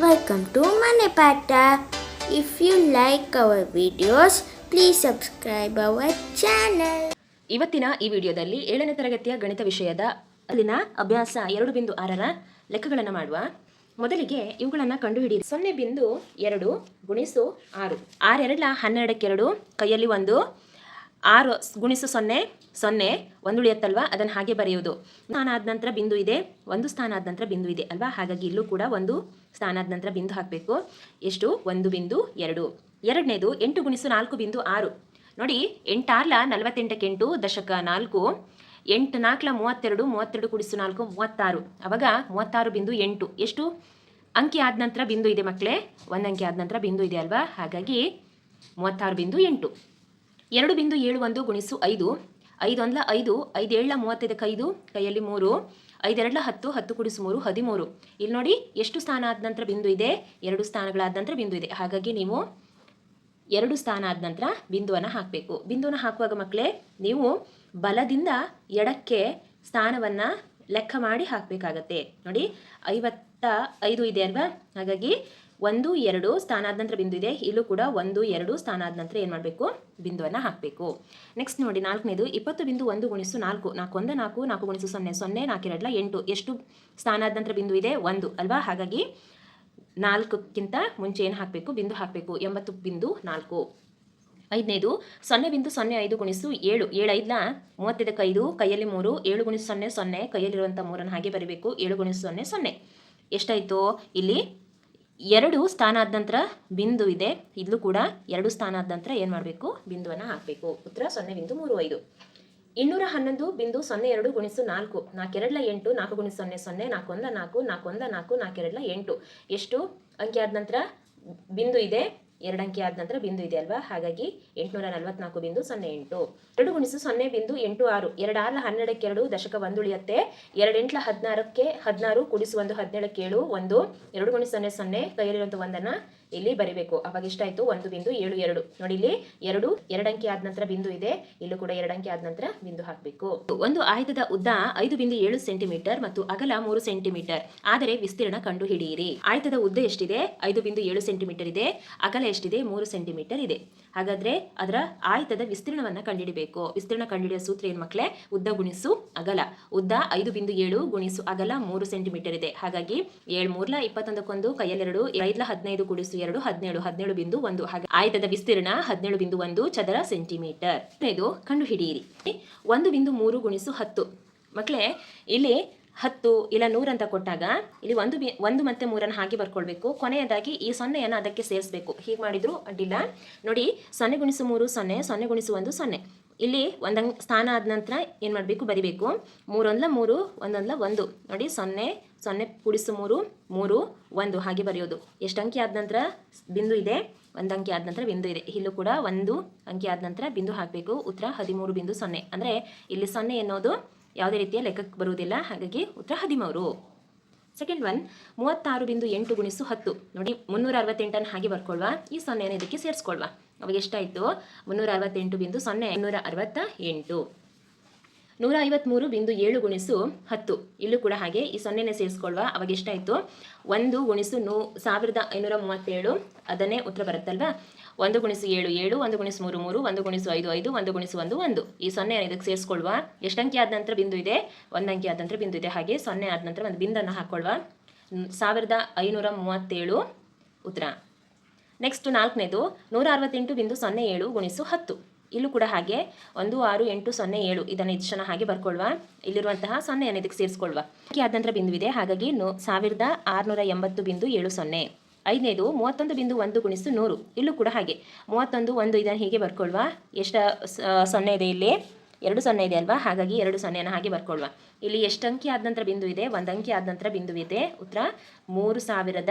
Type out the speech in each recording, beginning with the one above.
Welcome to Mane Pata. If you like our videos, please subscribe our channel. ಇವತ್ತಿನ ಈ ವಿಡಿಯೋದಲ್ಲಿ ಏಳನೇ ತರಗತಿಯ ಗಣಿತ ವಿಷಯದ ಅಲ್ಲಿನ ಅಭ್ಯಾಸ ಎರಡು ಬಿಂದು ಆರರ ಲೆಕ್ಕಗಳನ್ನು ಮಾಡುವ ಮೊದಲಿಗೆ ಇವುಗಳನ್ನು ಕಂಡುಹಿಡಿಯಿರಿ ಸೊನ್ನೆ ಬಿಂದು ಎರಡು ಗುಣಿಸು ಆರು ಆರೆರಡ್ಲ ಹನ್ನೆರಡಕ್ಕೆರಡು ಕೈಯಲ್ಲಿ ಒಂದು ಆರು ಗುಣಿಸು ಸೊನ್ನೆ ಸೊನ್ನೆ, ಒಂದು ಉಳಿಯತ್ತಲ್ವಾ? ಅದನ್ನು ಹಾಗೆ ಬರೆಯುವುದು. ಸ್ಥಾನ ಆದ ನಂತರ ಬಿಂದು ಇದೆ, ಒಂದು ಸ್ಥಾನ ಆದ ನಂತರ ಬಿಂದು ಇದೆ ಅಲ್ವಾ? ಹಾಗಾಗಿ ಇಲ್ಲೂ ಕೂಡ ಒಂದು ಸ್ಥಾನ ಆದ ನಂತರ ಬಿಂದು ಹಾಕಬೇಕು. ಎಷ್ಟು? ಒಂದು ಬಿಂದು, ಎರಡು. ಎರಡನೇದು, ಎಂಟು ಗುಣಿಸು ನಾಲ್ಕು ಬಿಂದು ಆರು. ನೋಡಿ, ಎಂಟಾರ್ಲ ನಲವತ್ತೆಂಟಕ್ಕೆ ಎಂಟು, ದಶಕ ನಾಲ್ಕು. ಎಂಟು ನಾಲ್ಕಲ ಮೂವತ್ತೆರಡು ಮೂವತ್ತೆರಡು ಕುಡಿಸು ನಾಲ್ಕು, ಮೂವತ್ತಾರು. ಅವಾಗ ಮೂವತ್ತಾರು ಬಿಂದು ಎಂಟು. ಎಷ್ಟು? ಅಂಕಿ ಆದ ನಂತರ ಬಿಂದು ಇದೆ ಮಕ್ಕಳೇ. ಒಂದು ಅಂಕಿ ಆದ ನಂತರ ಬಿಂದು ಇದೆ ಅಲ್ವಾ? ಹಾಗಾಗಿ ಮೂವತ್ತಾರು ಬಿಂದು ಎಂಟು. ಎರಡು ಬಿಂದು ಏಳು ಒಂದು ಗುಣಿಸು ಐದು. ಐದು ಒಂದ್ಲ ಐದು ಐದು ಏಳ್ಲ ಮೂವತ್ತೈದಕ್ಕೆ ಐದು, ಕೈಯಲ್ಲಿ ಮೂರು. ಐದೆರಡ್ಲ ಹತ್ತು ಹತ್ತು ಕುಡಿಸು ಮೂರು, ಹದಿಮೂರು. ಇಲ್ಲಿ ನೋಡಿ ಎಷ್ಟು ಸ್ಥಾನ ಆದ ನಂತರ ಬಿಂದು ಇದೆ? ಎರಡು ಸ್ಥಾನಗಳಾದ ನಂತರ ಬಿಂದು ಇದೆ. ಹಾಗಾಗಿ ನೀವು ಎರಡು ಸ್ಥಾನ ಆದ ನಂತರ ಬಿಂದುವನ್ನು ಹಾಕಬೇಕು. ಬಿಂದುವನ್ನು ಹಾಕುವಾಗ ಮಕ್ಕಳೇ, ನೀವು ಬಲದಿಂದ ಎಡಕ್ಕೆ ಸ್ಥಾನವನ್ನು ಲೆಕ್ಕ ಮಾಡಿ ಹಾಕಬೇಕಾಗತ್ತೆ. ನೋಡಿ, ಐವತ್ತ ಐದು ಇದೆ ಅಲ್ವಾ? ಹಾಗಾಗಿ ಒಂದು, ಎರಡು ಸ್ಥಾನದ ನಂತರ ಬಿಂದು ಇದೆ. ಇಲ್ಲೂ ಕೂಡ ಒಂದು, ಎರಡು ಸ್ಥಾನ ಆದ ನಂತರ ಏನು ಮಾಡಬೇಕು? ಬಿಂದುವನ್ನು ಹಾಕಬೇಕು. ನೆಕ್ಸ್ಟ್ ನೋಡಿ, ನಾಲ್ಕನೇದು, ಇಪ್ಪತ್ತು ಬಿಂದು ಒಂದು ಗುಣಿಸು ನಾಲ್ಕು. ನಾಲ್ಕು ಒಂದು, ನಾಲ್ಕು ನಾಲ್ಕು ಗುಣಿಸು ಸೊನ್ನೆ. ಸೊನ್ನೆ ನಾಲ್ಕೆರಡ್ಲ ಎಂಟು. ಎಷ್ಟು ಸ್ಥಾನಾದಂತರ ಬಿಂದು ಇದೆ? ಒಂದು. ಅಲ್ವಾ? ಹಾಗಾಗಿ ನಾಲ್ಕಕ್ಕಿಂತ ಮುಂಚೆ ಏನು ಹಾಕಬೇಕು? ಬಿಂದು ಹಾಕಬೇಕು. ಎಂಬತ್ತು ಬಿಂದು ನಾಲ್ಕು. ಐದನೇದು, ಸೊನ್ನೆ ಬಿಂದು ಸೊನ್ನೆ ಐದು ಗುಣಿಸು ಏಳು. ಏಳು ಐದಲ? ಮೂವತ್ತೈದಕ್ಕೆ ಐದು, ಕೈಯಲ್ಲಿ ಮೂರು. ಏಳು ಗುಣಿಸು ಸೊನ್ನೆ ಸೊನ್ನೆ. ಕೈಯಲ್ಲಿರುವಂಥ ಮೂರನ್ನು ಹಾಗೆ ಬರೀಬೇಕು. ಏಳು ಗುಣಿಸು ಸೊನ್ನೆ ಸೊನ್ನೆ. ಎಷ್ಟಾಯಿತು? ಇಲ್ಲಿ ಎರಡು ಸ್ಥಾನ ಆದ ನಂತರ ಬಿಂದು ಇದೆ. ಇಲ್ಲೂ ಕೂಡ ಎರಡು ಸ್ಥಾನ ಆದ ನಂತರ ಏನು ಮಾಡಬೇಕು? ಬಿಂದುವನ್ನು ಹಾಕಬೇಕು. ಉತ್ತರ ಸೊನ್ನೆ ಬಿಂದು ಮೂರು ಐದು. ಇನ್ನೂರ ಹನ್ನೊಂದು ಬಿಂದು ಸೊನ್ನೆ ಎರಡು ಗುಣಿಸು ನಾಲ್ಕು. ನಾಲ್ಕೆರಡ್ಲ ಎಂಟು, ನಾಲ್ಕು ಗುಣಿಸು ಸೊನ್ನೆ ಸೊನ್ನೆ, ನಾಲ್ಕೊಂದ ನಾಲ್ಕು ನಾಲ್ಕೊಂದ ನಾಲ್ಕು, ನಾಲ್ಕೆರಡ್ಲ ಎಂಟು. ಎಷ್ಟು ಅಂಕಿ ಆದ ನಂತರ ಬಿಂದು ಇದೆ. ಎರಡು ಅಂಕಿ ಆದ ನಂತರ ಬಿಂದು ಇದೆ ಅಲ್ವಾ? ಹಾಗಾಗಿ ಎಂಟುನೂರ ನಲವತ್ನಾಲ್ಕು ಬಿಂದು ಸೊನ್ನೆ ಎಂಟು. ಎರಡು ಗುಣಿಸು ಸೊನ್ನೆ ಬಿಂದು ಎಂಟು ಆರು. ಎರಡು ಆರ್ಲ ಹನ್ನೆರಡಕ್ಕೆ ಎರಡು, ದಶಕ ಒಂದು ಎರಡೆಂಟ್ಲ ಹದಿನಾರಕ್ಕೆ ಹದಿನಾರು, ಕುಡಿಸು ಒಂದು ಹದಿನೇಳಕ್ಕೆ ಏಳು, ಒಂದು. ಎರಡು ಗುಣಿಸು ಸೊನ್ನೆ ಸೊನ್ನೆ, ಕೈಯಲ್ಲಿರುವಂಥ ಒಂದನ್ನು ಇಲ್ಲಿ ಬರಿಬೇಕು. ಅವಾಗ ಎಷ್ಟಾಯಿತು? ಒಂದು ಬಿಂದು ಏಳು ಎರಡು. ನೋಡಿ ಇಲ್ಲಿ ಎರಡು, ಎರಡಂಕಿ ಆದ ನಂತರ ಬಿಂದು ಇದೆ. ಇಲ್ಲೂ ಕೂಡ ಎರಡಂಕಿ ಆದ ನಂತರ ಬಿಂದು ಹಾಕಬೇಕು. ಒಂದು ಆಯುಧದ ಉದ್ದ ಐದು ಬಿಂದು ಏಳು ಸೆಂಟಿಮೀಟರ್ ಮತ್ತು ಅಗಲ ಮೂರು ಸೆಂಟಿಮೀಟರ್. ಆದರೆ ವಿಸ್ತೀರ್ಣ ಕಂಡು ಹಿಡಿಯಿರಿ ಆಯುಧದ ಉದ್ದ ಎಷ್ಟಿದೆ? ಐದು ಬಿಂದು ಏಳು ಸೆಂಟಿಮೀಟರ್ ಇದೆ. ಅಗಲ ಎಷ್ಟಿದೆ? ಮೂರು ಸೆಂಟಿಮೀಟರ್ ಇದೆ. ಹಾಗಾದ್ರೆ ಅದರ ಆಯತದ ವಿಸ್ತೀರ್ಣವನ್ನ ಕಂಡುಹಿಡಿಬೇಕು ವಿಸ್ತೀರ್ಣ ಕಂಡುಹಿಡಿಯೋ ಸೂತ್ರ ಏನು ಮಕ್ಕಳೇ ಉದ್ದ ಗುಣಿಸು ಅಗಲ. ಉದ್ದ ಐದು ಬಿಂದು ಏಳು ಗುಣಿಸು ಅಗಲ ಮೂರು ಸೆಂಟಿಮೀಟರ್ ಇದೆ. ಹಾಗಾಗಿ ಏಳು ಮೂರ್ಲ ಇಪ್ಪತ್ತೊಂದಕ್ಕೊಂದು ಕೈಯಲ್ಲೆರಡು ಐದ್ಲ ಹದಿನೈದು ಗುಣಿಸು ಎರಡು, ಹದಿನೇಳು ಹದಿನೇಳು ಬಿಂದು ಒಂದು. ಹಾಗೆ ಆಯತದ ವಿಸ್ತೀರ್ಣ ಹದಿನೇಳು ಬಿಂದು ಒಂದು ಚದರ ಸೆಂಟಿಮೀಟರ್. ಇದು ಕಂಡುಹಿಡಿಯಿರಿ. ಒಂದು ಬಿಂದು ಮೂರು ಗುಣಿಸು ಹತ್ತು. ಮಕ್ಕಳೇ ಇಲ್ಲಿ ಹತ್ತು ಇಲ್ಲ ನೂರು ಅಂತ ಕೊಟ್ಟಾಗ ಇಲ್ಲಿ ಒಂದು ಬಿ ಒಂದು ಮತ್ತೆ ಮೂರನ್ನು ಹಾಗೆ ಬರ್ಕೊಳ್ಬೇಕು. ಕೊನೆಯದಾಗಿ ಈ ಸೊನ್ನೆಯನ್ನು ಅದಕ್ಕೆ ಸೇರಿಸಬೇಕು. ಹೀಗೆ ಮಾಡಿದ್ರು ಅಡ್ಡಿಲ್ಲ. ನೋಡಿ, ಸೊನ್ನೆ ಗುಣಿಸು ಮೂರು ಸೊನ್ನೆ ಸೊನ್ನೆ ಗುಣಿಸು ಒಂದು ಸೊನ್ನೆ. ಇಲ್ಲಿ ಒಂದಂಗ್ ಸ್ಥಾನ ಆದ ನಂತರ ಏನು ಮಾಡಬೇಕು? ಬರಿಬೇಕು. ಮೂರೊಂದ್ಲ ಮೂರು, ಒಂದೊಂದ್ಲ ಒಂದು. ನೋಡಿ, ಸೊನ್ನೆ ಸೊನ್ನೆ ಕುಡಿಸು ಮೂರು ಮೂರು, ಒಂದು. ಹಾಗೆ ಬರೆಯೋದು. ಎಷ್ಟು ಅಂಕಿ ಆದ ನಂತರ? ಬಿಂದು ಇದೆ. ಒಂದು ಅಂಕಿ ಆದ ನಂತರ ಬಿಂದು ಇದೆ. ಇಲ್ಲೂ ಕೂಡ ಒಂದು ಅಂಕಿ ಆದ ನಂತರ ಬಿಂದು ಹಾಕಬೇಕು. ಉತ್ತರ ಹದಿಮೂರು ಬಿಂದು ಸೊನ್ನೆ. ಅಂದರೆ ಇಲ್ಲಿ ಸೊನ್ನೆ ಎನ್ನೋದು ಯಾವುದೇ ರೀತಿಯ ಲೆಕ್ಕಕ್ಕೆ ಬರುವುದಿಲ್ಲ. ಹಾಗಾಗಿ ಉತ್ತರ ಹದಿಮೂರು. ಸೆಕೆಂಡ್ ಒನ್ ಮೂವತ್ತಾರು ಬಿಂದು ಎಂಟು ಗುಣಿಸು ಹತ್ತು. ನೋಡಿ, ಮುನ್ನೂರ ಅರವತ್ತೆಂಟನ್ನು ಹಾಗೆ ಬರ್ಕೊಳ್ವಾ ಈ ಸೊನ್ನೆಯನ್ನು ಇದಕ್ಕೆ ಸೇರಿಸ್ಕೊಳ್ವಾ ಅವಾಗ ಎಷ್ಟಾಯಿತು? ಮುನ್ನೂರ ಅರವತ್ತೆಂಟು ಬಿಂದು ಸೊನ್ನೆ, ಮುನ್ನೂರ ಅರವತ್ತ ಎಂಟು ನೂರ ಐವತ್ತ್ಮೂರು ಬಿಂದು ಏಳು ಗುಣಿಸು ಹತ್ತು. ಇಲ್ಲೂ ಕೂಡ ಹಾಗೆ ಈ ಸೊನ್ನೆನೇ ಸೇರಿಸ್ಕೊಳ್ವಾ ಅವಾಗ ಎಷ್ಟಾಯಿತು? ಒಂದು ಗುಣಿಸು ನೂ, ಸಾವಿರದ ಐನೂರ ಮೂವತ್ತೇಳು. ಅದನ್ನೇ ಉತ್ತರ ಬರುತ್ತಲ್ವಾ? ಒಂದು ಗುಣಿಸು ಏಳು ಏಳು, ಒಂದು ಗುಣಿಸು ಮೂರು ಮೂರು, ಒಂದು ಗುಣಿಸು ಐದು ಐದು, ಒಂದು ಗುಣಿಸು ಒಂದು ಒಂದು. ಈ ಸೊನ್ನೆ ಇದಕ್ಕೆ ಸೇರಿಸ್ಕೊಳ್ವಾ. ಎಷ್ಟು ಅಂಕಿ ಆದ ನಂತರ ಬಿಂದು ಇದೆ? ಒಂದು ಅಂಕಿ ಆದ ನಂತರ ಬಿಂದು ಇದೆ. ಹಾಗೆ ಸೊನ್ನೆ ಆದ ನಂತರ ಒಂದು ಬಿಂದನ್ನು ಹಾಕ್ಕೊಳ್ವಾ ಸಾವಿರದ ಐನೂರ ಮೂವತ್ತೇಳು. ಉತ್ತರ. ನೆಕ್ಸ್ಟ್ ನಾಲ್ಕನೇದು ನೂರ ಅರವತ್ತೆಂಟು ಬಿಂದು ಸೊನ್ನೆ ಏಳು ಗುಣಿಸು ಹತ್ತು. ಇಲ್ಲೂ ಕೂಡ ಹಾಗೆ, ಒಂದು ಆರು ಎಂಟು ಸೊನ್ನೆ ಏಳು. ಇದನ್ನು ಇಷ್ಟು ಹಾಗೆ ಬರ್ಕೊಳ್ವಾ. ಇಲ್ಲಿರುವಂತಹ ಸೊನ್ನೆಯನ್ನು ಇದಕ್ಕೆ ಸೇರಿಸ್ಕೊಳ್ವಾ. ಆದ ನಂತರ ಬಿಂದು ಇದೆ. ಹಾಗಾಗಿ ನೂ ಸಾವಿರದ ಆರುನೂರ ಎಂಬತ್ತು ಬಿಂದು ಏಳು ಸೊನ್ನೆ. ಐದನೇದು ಮೂವತ್ತೊಂದು ಬಿಂದು ಒಂದು ಗುಣಿಸು ನೂರು. ಇಲ್ಲೂ ಕೂಡ ಹಾಗೆ. ಮೂವತ್ತೊಂದು, ಒಂದು ಇದನ್ನು ಹೀಗೆ ಬರ್ಕೊಳ್ವಾ. ಎಷ್ಟು ಸೊನ್ನೆ ಇದೆ ಇಲ್ಲಿ? ಎರಡು ಸೊನ್ನೆ ಇದೆ ಅಲ್ವಾ? ಹಾಗಾಗಿ ಎರಡು ಸೊನ್ನೆಯನ್ನು ಹಾಗೆ ಬರ್ಕೊಳ್ವಾ. ಇಲ್ಲಿ ಎಷ್ಟು ಅಂಕಿ ಆದ ನಂತರ ಬಿಂದು ಇದೆ? ಒಂದು ಅಂಕಿ ಆದ ನಂತರ ಬಿಂದು ಇದೆ. ಉತ್ತರ, ಮೂರು ಸಾವಿರದ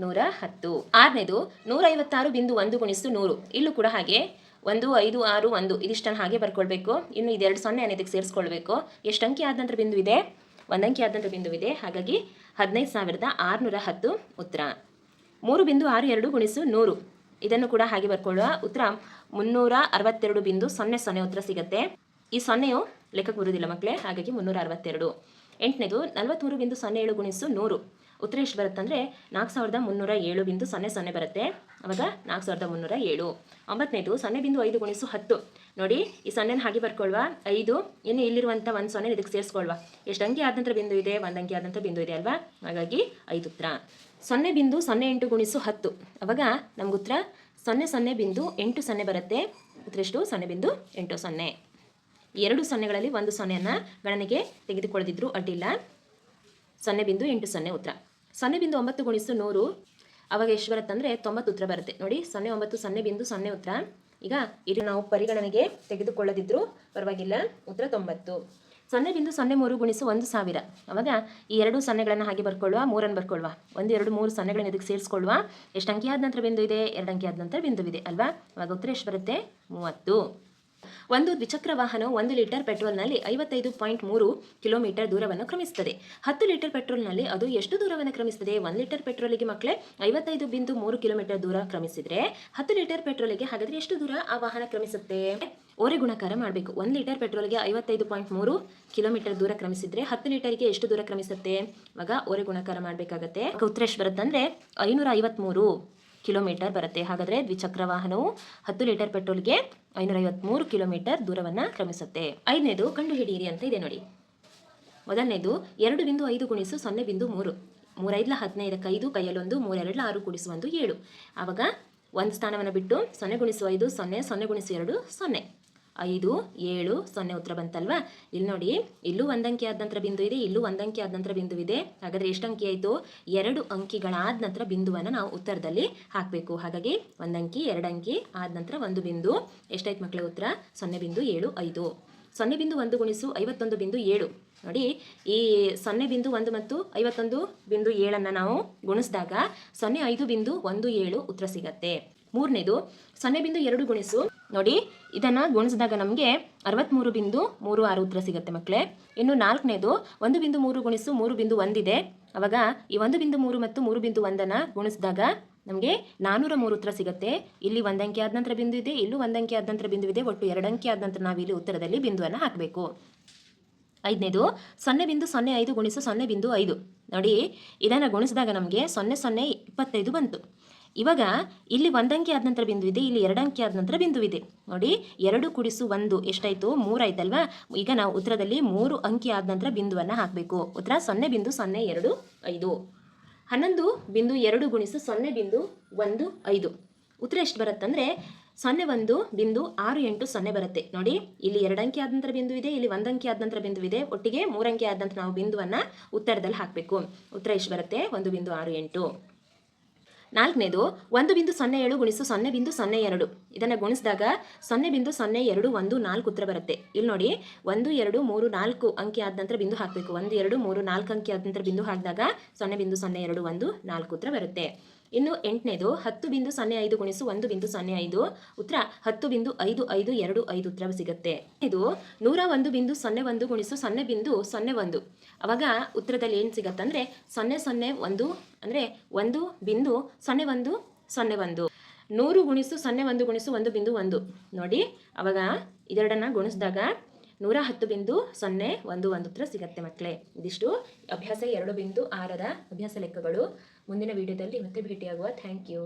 ನೂರ ಹತ್ತು. ಆರನೇದು ನೂರೈವತ್ತಾರು ಬಿಂದು ಒಂದು ಗುಣಿಸು ನೂರು. ಇಲ್ಲೂ ಕೂಡ ಹಾಗೆ. ಒಂದು, ಐದು, ಆರು, ಒಂದು. ಇದಿಷ್ಟನ್ನು ಹಾಗೆ ಬರ್ಕೊಳ್ಬೇಕು. ಇನ್ನು ಇದೆರಡು ಸೊನ್ನೆ ಇದಕ್ಕೆ ಸೇರಿಸ್ಕೊಳ್ಬೇಕು. ಎಷ್ಟು ಅಂಕಿ ಆದ ನಂತರ ಬಿಂದು ಇದೆ? ಒಂದು ಅಂಕಿ ಆದ ನಂತರ ಬಿಂದು ಇದೆ. ಹಾಗಾಗಿ ಹದಿನೈದು ಸಾವಿರದ ಆರುನೂರ ಹತ್ತು ಉತ್ತರ. ಮೂರು ಬಿಂದು ಆರು ಎರಡು ಗುಣಿಸು ನೂರು. ಇದನ್ನು ಕೂಡ ಹಾಗೆ ಬರ್ಕೊಳ್ಳುವ ಉತ್ತರ ಮುನ್ನೂರ ಅರವತ್ತೆರಡು ಬಿಂದು ಸೊನ್ನೆ ಸೊನ್ನೆ ಉತ್ತರ ಸಿಗುತ್ತೆ. ಈ ಸೊನ್ನೆಯು ಲೆಕ್ಕಕ್ಕೆ ಬರುವುದಿಲ್ಲ ಮಕ್ಕಳೇ, ಹಾಗಾಗಿ ಮುನ್ನೂರ ಅರವತ್ತೆರಡು ಎಂಟನೇದು ನಲವತ್ತ್ಮೂರು ಬಿಂದು ಸೊನ್ನೆ ಏಳು ಗುಣಿಸು ನೂರು. ಉತ್ತರ ಎಷ್ಟು ಬರುತ್ತೆ ಅಂದರೆ ನಾಲ್ಕು ಸಾವಿರದ ಮುನ್ನೂರ ಏಳು ಬಿಂದು ಸೊನ್ನೆ ಸೊನ್ನೆ ಬರುತ್ತೆ. ಅವಾಗ ನಾಲ್ಕು ಸಾವಿರದ ಮುನ್ನೂರ ಏಳು. ಒಂಬತ್ತನೇದು, ಸೊನ್ನೆ ಬಿಂದು ಐದು ಗುಣಿಸು ಹತ್ತು. ನೋಡಿ, ಈ ಸೊನ್ನೆನ ಹಾಗೆ ಬರ್ಕೊಳ್ವಾ ಐದು, ಇನ್ನು ಇಲ್ಲಿರುವಂಥ ಒಂದು ಸೊನ್ನೆ ಇದಕ್ಕೆ ಸೇರಿಸ್ಕೊಳ್ವಾ ಎಷ್ಟು ಅಂಕಿ ಆದ ನಂತರ ಬಿಂದು ಇದೆ ಒಂದು ಅಂಕಿ ಆದಂಥ ಬಿಂದು ಇದೆ ಅಲ್ವಾ? ಹಾಗಾಗಿ ಐದು ಉತ್ತರ. ಸೊನ್ನೆ ಬಿಂದು ಸೊನ್ನೆ ಎಂಟು ಗುಣಿಸು ಹತ್ತು. ಅವಾಗ ನಮ್ಗೆ ಉತ್ತರ ಸೊನ್ನೆ ಸೊನ್ನೆ ಬಿಂದು ಎಂಟು ಸೊನ್ನೆ ಬರುತ್ತೆ. ಉತ್ತರ ಎಷ್ಟು? ಸೊನ್ನೆ ಬಿಂದು ಎಂಟು ಸೊನ್ನೆ. ಎರಡು ಸೊನ್ನೆಗಳಲ್ಲಿ ಒಂದು ಸೊನ್ನೆಯನ್ನು ಗಣನೆಗೆ ತೆಗೆದುಕೊಳ್ಳದಿದ್ರು ಅಡ್ಡಿಲ್ಲ. ಸೊನ್ನೆ ಬಿಂದು ಎಂಟು ಸೊನ್ನೆ ಉತ್ತರ. ಸೊನ್ನೆ ಬಿಂದು ಒಂಬತ್ತು ಗುಣಿಸು ನೂರು. ಅವಾಗ ಎಷ್ಟು ಬರುತ್ತೆ ಅಂದರೆ ತೊಂಬತ್ತು ಉತ್ತರ ಬರುತ್ತೆ. ನೋಡಿ, ಸೊನ್ನೆ ಒಂಬತ್ತು, ಸೊನ್ನೆ ಬಿಂದು ಸೊನ್ನೆ ಉತ್ತರ. ಈಗ ಇದು ನಾವು ಪರಿಗಣನೆಗೆ ತೆಗೆದುಕೊಳ್ಳದಿದ್ರು ಪರವಾಗಿಲ್ಲ. ಉತ್ತರ ತೊಂಬತ್ತು. ಸೊನ್ನೆ ಬಿಂದು ಸೊನ್ನೆ ಮೂರು ಗುಣಿಸು ಒಂದು ಸಾವಿರ. ಅವಾಗ ಈ ಎರಡು ಸೊನ್ನೆಗಳನ್ನು ಹಾಗೆ ಬರ್ಕೊಳ್ಳುವ, ಮೂರನ್ನು ಬರ್ಕೊಳ್ಳುವ. ಒಂದು, ಎರಡು, ಮೂರು ಸೊನ್ನೆಗಳನ್ನು ಇದಕ್ಕೆ ಸೇರಿಸ್ಕೊಳ್ಳುವ. ಎಷ್ಟು ಅಂಕಿ ಆದ ನಂತರ ಬಿಂದು ಇದೆ? ಎರಡು ಅಂಕಿ ಆದ ನಂತರ ಬಿಂದುವಿದೆ ಅಲ್ವಾ? ಅವಾಗ ಉತ್ತರ ಎಷ್ಟು ಬರುತ್ತೆ? ಮೂವತ್ತು. ಒಂದು ದ್ವಿಚಕ್ರ ವಾಹನವು ಒಂದು ಲೀಟರ್ ಪೆಟ್ರೋಲ್ನಲ್ಲಿ ಐವತ್ತೈದು ಪಾಯಿಂಟ್ ಮೂರು ಕಿಲೋಮೀಟರ್ ದೂರವನ್ನು ಕ್ರಮಿಸುತ್ತದೆ. ಹತ್ತು ಲೀಟರ್ ಪೆಟ್ರೋಲ್ನಲ್ಲಿ ಅದು ಎಷ್ಟು ದೂರವನ್ನು ಕ್ರಮಿಸುತ್ತದೆ? ಒಂದು ಲೀಟರ್ ಪೆಟ್ರೋಲಿಗೆ ಮಕ್ಕಳೇ, ಐವತ್ತೈದು ಬಿಂದು ಮೂರು ಕಿಲೋಮೀಟರ್ ದೂರ ಕ್ರಮಿಸಿದರೆ, ಹತ್ತು ಲೀಟರ್ ಪೆಟ್ರೋಲಿಗೆ ಹಾಗಾದರೆ ಎಷ್ಟು ದೂರ ಆ ವಾಹನ ಕ್ರಮಿಸುತ್ತೆ? ಓರೆ ಗುಣಕಾರ ಮಾಡಬೇಕು. ಒಂದು ಲೀಟರ್ ಪೆಟ್ರೋಲ್ಗೆ ಐವತ್ತೈದು ಪಾಯಿಂಟ್ ಮೂರು ಕಿಲೋಮೀಟರ್ ದೂರ ಕ್ರಮಿಸಿದ್ರೆ ಹತ್ತು ಲೀಟರ್ಗೆ ಎಷ್ಟು ದೂರ ಕ್ರಮಿಸುತ್ತೆ? ಇವಾಗ ಓರೆ ಗುಣಕಾರ ಮಾಡಬೇಕಾಗತ್ತೆ. ಉತ್ತರ ಎಷ್ಟು ಐನೂರ ಐವತ್ತ್ಮೂರು ಕಿಲೋಮೀಟರ್ ಬರುತ್ತೆ. ಹಾಗಾದರೆ ದ್ವಿಚಕ್ರ ವಾಹನವು ಹತ್ತು ಲೀಟರ್ ಪೆಟ್ರೋಲ್ಗೆ ಐನೂರ ಐವತ್ತ್ಮೂರು ಕಿಲೋಮೀಟರ್ ದೂರವನ್ನು ಕ್ರಮಿಸುತ್ತೆ. ಐದನೇದು ಕಂಡುಹಿಡಿಯಿರಿ ಅಂತ ಇದೆ ನೋಡಿ. ಮೊದಲನೇದು ಎರಡು ಬಿಂದು ಐದು ಗುಣಿಸು ಸೊನ್ನೆ ಬಿಂದು ಮೂರು. ಮೂರೈದ್ಲ ಹದಿನೈದಕ್ಕೆ ಐದು, ಕೈಯಲ್ಲೊಂದು ಮೂರೆರಡ್ಲ ಆರು ಗುಣಿಸು ಒಂದು, ಏಳು. ಆವಾಗ ಒಂದು ಸ್ಥಾನವನ್ನು ಬಿಟ್ಟು ಸೊನ್ನೆ ಗುಣಿಸು ಐದು, ಸೊನ್ನೆ ಸೊನ್ನೆ ಗುಣಿಸು ಎರಡು, ಸೊನ್ನೆ. ಐದು, ಏಳು, ಸೊನ್ನೆ ಉತ್ತರ ಬಂತಲ್ವಾ? ಇಲ್ಲಿ ನೋಡಿ, ಇಲ್ಲೂ ಒಂದಂಕಿ ಆದ ನಂತರ ಬಿಂದು ಇದೆ, ಇಲ್ಲೂ ಒಂದಂಕಿ ಆದ ನಂತರ ಬಿಂದು ಇದೆ. ಹಾಗಾದರೆ ಎಷ್ಟು ಅಂಕಿ ಆಯಿತು? ಎರಡು ಅಂಕಿಗಳಾದ ನಂತರ ಬಿಂದುವನ್ನು ನಾವು ಉತ್ತರದಲ್ಲಿ ಹಾಕಬೇಕು. ಹಾಗಾಗಿ ಒಂದಂಕಿ ಎರಡು ಅಂಕಿ ಆದ ನಂತರ ಒಂದು ಬಿಂದು. ಎಷ್ಟಾಯ್ತು ಮಕ್ಕಳ ಉತ್ತರ? ಸೊನ್ನೆ ಬಿಂದು, ಏಳು, ಐದು. ಸೊನ್ನೆ ಬಿಂದು ಒಂದು ಗುಣಿಸು ಐವತ್ತೊಂದು ಬಿಂದು ಏಳು. ನೋಡಿ, ಈ ಸೊನ್ನೆ ಬಿಂದು ಒಂದು ಮತ್ತು ಐವತ್ತೊಂದು ಬಿಂದು ಏಳನ್ನು ನಾವು ಗುಣಿಸಿದಾಗ ಸೊನ್ನೆ ಐದು ಬಿಂದು ಒಂದು ಏಳು ಉತ್ತರ ಸಿಗತ್ತೆ. ಮೂರನೇದು ಸೊನ್ನೆ ಬಿಂದು ಎರಡು ಗುಣಿಸು. ನೋಡಿ, ಇದನ್ನು ಗುಣಿಸಿದಾಗ ನಮಗೆ ಅರವತ್ತ್ಮೂರು ಬಿಂದು ಮೂರು ಆರು ಉತ್ತರ ಸಿಗುತ್ತೆ ಮಕ್ಕಳೇ ಇನ್ನು ನಾಲ್ಕನೇದು ಒಂದು ಬಿಂದು ಮೂರು ಗುಣಿಸು, ಮೂರು ಬಿಂದು ಒಂದಿದೆ. ಅವಾಗ ಈ ಒಂದು ಬಿಂದು ಮೂರು ಮತ್ತು ಮೂರು ಬಿಂದು ಒಂದನ್ನು ಗುಣಿಸಿದಾಗ ನಮಗೆ ನಾನ್ನೂರ ಮೂರು ಉತ್ತರ ಸಿಗುತ್ತೆ. ಇಲ್ಲಿ ಒಂದು ಆದ ನಂತರ ಬಿಂದು ಇದೆ, ಇಲ್ಲೂ ಒಂದಂಕಿ ಆದ ನಂತರ ಬಿಂದು ಇದೆ, ಒಟ್ಟು ಎರಡಂಕಿ ಆದ ನಂತರ ನಾವು ಇಲ್ಲಿ ಉತ್ತರದಲ್ಲಿ ಬಿಂದುವನ್ನು ಹಾಕಬೇಕು. ಐದನೇದು ಸೊನ್ನೆ ಬಿಂದು ಸೊನ್ನೆ ಐದು ಗುಣಿಸು, ಸೊನ್ನೆ ಬಿಂದು ಐದು. ನೋಡಿ, ಇದನ್ನು ಗುಣಿಸಿದಾಗ ನಮಗೆ ಸೊನ್ನೆ ಸೊನ್ನೆ ಇಪ್ಪತ್ತೈದು ಬಂತು. ಇವಾಗ ಇಲ್ಲಿ ಒಂದಂಕಿ ಆದ ನಂತರ ಬಿಂದು ಇದೆ, ಇಲ್ಲಿ ಎರಡಂಕಿ ಆದ ನಂತರ ಬಿಂದು ಇದೆ. ನೋಡಿ, ಎರಡು ಕುಡಿಸು ಒಂದು. ಎಷ್ಟಾಯಿತು? ಮೂರಾಯ್ತಲ್ವಾ ಈಗ ನಾವು ಉತ್ತರದಲ್ಲಿ ಮೂರು ಅಂಕಿ ಆದ ನಂತರ ಬಿಂದುವನ್ನು ಹಾಕಬೇಕು. ಉತ್ತರ ಸೊನ್ನೆ ಬಿಂದು ಸೊನ್ನೆ ಎರಡು ಐದು. ಹನ್ನೊಂದು ಬಿಂದು ಎರಡು ಗುಣಿಸು ಸೊನ್ನೆ ಬಿಂದು ಒಂದು ಐದು. ಉತ್ತರ ಎಷ್ಟು ಬರುತ್ತಂದ್ರೆ ಸೊನ್ನೆ ಒಂದು ಬಿಂದು ಆರು ಎಂಟು ಸೊನ್ನೆ ಬರುತ್ತೆ. ನೋಡಿ, ಇಲ್ಲಿ ಎರಡಂಕಿ ಆದ ನಂತರ ಬಿಂದು ಇದೆ, ಇಲ್ಲಿ ಒಂದು ಅಂಕಿ ಆದ ನಂತರ ಬಿಂದು ಇದೆ. ಒಟ್ಟಿಗೆ ಮೂರಂಕಿ ಆದ ನಂತರ ನಾವು ಬಿಂದುವನ್ನು ಉತ್ತರದಲ್ಲಿ ಹಾಕಬೇಕು. ಉತ್ತರ ಎಷ್ಟು ಬರುತ್ತೆ? ಒಂದು ಬಿಂದು ಆರು ಎಂಟು. ನಾಲ್ಕನೇದು ಒಂದು ಬಿಂದು ಸೊನ್ನೆ ಏಳು ಗುಣಿಸು ಸೊನ್ನೆ ಬಿಂದು ಸೊನ್ನೆ ಎರಡು. ಇದನ್ನು ಗುಣಿಸಿದಾಗ ಸೊನ್ನೆ ಬಿಂದು ಸೊನ್ನೆ ಎರಡು ಒಂದು ನಾಲ್ಕು ಉತ್ತರ ಬರುತ್ತೆ. ಇಲ್ಲಿ ನೋಡಿ, ಒಂದು, ಎರಡು, ಮೂರು, ನಾಲ್ಕು ಅಂಕಿ ಆದ ನಂತರ ಬಿಂದು ಹಾಕಬೇಕು. ಒಂದು, ಎರಡು, ಮೂರು, ನಾಲ್ಕು ಅಂಕಿ ಆದ ನಂತರ ಬಿಂದು ಹಾಕಿದಾಗ ಸೊನ್ನೆ ಬಿಂದು ಸೊನ್ನೆ ಎರಡು ಒಂದು ನಾಲ್ಕು ಉತ್ತರ ಬರುತ್ತೆ. ಇನ್ನು ಎಂಟನೇದು ಹತ್ತು ಬಿಂದು ಸೊನ್ನೆ ಐದು ಗುಣಿಸು ಒಂದು ಬಿಂದು ಸೊನ್ನೆ ಐದು. ಉತ್ತರ ಹತ್ತು ಬಿಂದು ಐದು ಐದು ಎರಡು ಐದು ಉತ್ತರ ಸಿಗುತ್ತೆ. ಇದು ನೂರ ಒಂದು ಬಿಂದು ಸೊನ್ನೆ ಒಂದು ಗುಣಿಸು ಸೊನ್ನೆ ಬಿಂದು ಸೊನ್ನೆ ಒಂದು. ಅವಾಗ ಉತ್ತರದಲ್ಲಿ ಏನು ಸಿಗತ್ತಂದರೆ ಸೊನ್ನೆ ಸೊನ್ನೆ ಒಂದು ಅಂದರೆ ಒಂದು ಬಿಂದು ಸೊನ್ನೆ ಒಂದು ಸೊನ್ನೆ ಒಂದು. ನೂರು ಗುಣಿಸು ಸೊನ್ನೆ ಒಂದು ಗುಣಿಸು ಒಂದು ಬಿಂದು ಒಂದು. ನೋಡಿ, ಅವಾಗ ಇದೆರಡನ್ನು ಗುಣಿಸಿದಾಗ ನೂರ ಹತ್ತು ಬಿಂದು ಸೊನ್ನೆ ಒಂದು ಒಂದು ಉತ್ತರ ಸಿಗತ್ತೆ ಮಕ್ಕಳೇ. ಇದಿಷ್ಟು ಅಭ್ಯಾಸ ಎರಡು ಬಿಂದು ಆರರ ಅಭ್ಯಾಸ ಲೆಕ್ಕಗಳು. ಮುಂದಿನ ವಿಡಿಯೋದಲ್ಲಿ ಮತ್ತೆ ಭೇಟಿಯಾಗುವ. Thank you